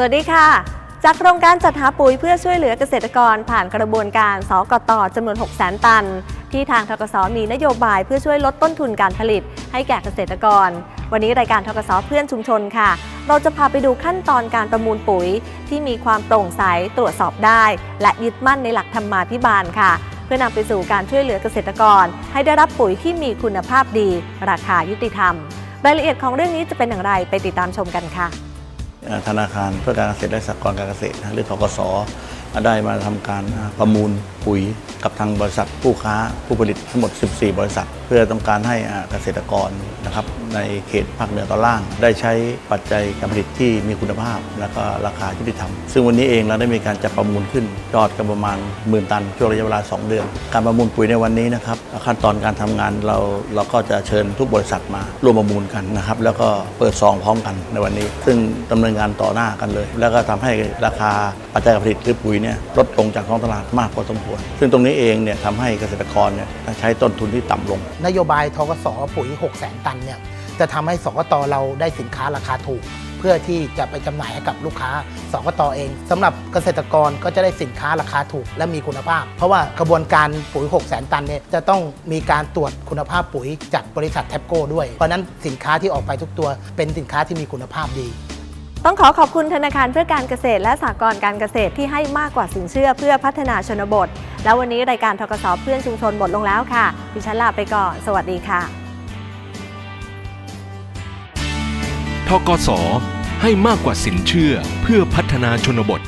สวัสดีค่ะ จากโครงการจัดหาปุ๋ยเพื่อช่วยเหลือเกษตรกรผ่านกระบวนการสกตจำนวน 6 0 0 0 0 ตัน ที่ทางทกสมีนโยบายเพื่อช่วยลดต้นทุนการผลิต ให้แก่เกษตรกร วันนี้รายการทกสเพื่อนชุมชนค่ะ เราจะพาไปดูขั้นตอนการประมูลปุ๋ย ที่มีความโปร่งใสตรวจสอบได้ และยึดมั่นในหลักธรรมาภิบาลค่ะ เพื่อนำไปสู่การช่วยเหลือเกษตรกร ให้ได้รับปุ๋ยที่มีคุณภาพดี ราคายุติธรรม รายละเอียดของเรื่องนี้จะเป็นอย่างไรไปติดตามชมกันค่ะ ธนาคารเพื่อการเกษตรและสหกรณ์การเกษตรหรือธกส ได้มาทำการประมูลปุ๋ยกับทางบริษัทผู้ค้าผู้ผลิตทั้งหมด 14 บริษัท เพื่อต้องการให้เกษตรกรนะครับในเขตภาคเหนือตอนล่าง ได้ใช้ปัจจัยการผลิตที่มีคุณภาพ และก็ราคายุติธรรม ซึ่งวันนี้เองเราได้มีการจัดประมูลขึ้นยอดกันประมาณหมื่นตันช่วงระยะเวลา 2 เดือน การประมูลปุ๋ยในวันนี้นะครับขั้นตอนการทำงานเราเราก็จะเชิญทุกบริษัทมาร่วมประมูลกันนะครับแล้วก็เปิดซองพร้อมกันในวันนี้ ซึ่งดำเนินงานต่อหน้ากันเลย แล้วก็ทำให้ราคาปัจจัยการผลิตหรือปุ๋ยเนี่ยลดลงจากท้องตลาดมากพอสมควร ซึ่งตรงนี้เองเนี่ยทำให้เกษตรกรเนี่ยใช้ต้นทุนที่ต่ำลง นโยบายทกสปุ๋ย 6 0 0 0 0 0ตันเนี่ยจะทำให้สกตเราได้สินค้าราคาถูก เพื่อที่จะไปจำหน่ายให้กับลูกค้าสกตเองสำหรับเกษตรกรก็จะได้สินค้าราคาถูกและมีคุณภาพ เพราะว่ากระบวนการปุ๋ย6 0 0 0 0 0 ตันเนี่ยจะต้องมีการตรวจคุณภาพปุ๋ยจากบริษัทแทปโก้ด้วย เพราะนั้นสินค้าที่ออกไปทุกตัวเป็นสินค้าที่มีคุณภาพดี ต้องขอขอบคุณธนาคารเพื่อการเกษตรและสหกรณ์การเกษตรที่ให้มากกว่าสินเชื่อเพื่อพัฒนาชนบท แล้ววันนี้รายการทกสเพื่อนชุมชนหมดลงแล้วค่ะ ดิฉันลาไปก่อน สวัสดีค่ะ ทกสให้มากกว่าสินเชื่อเพื่อพัฒนาชนบท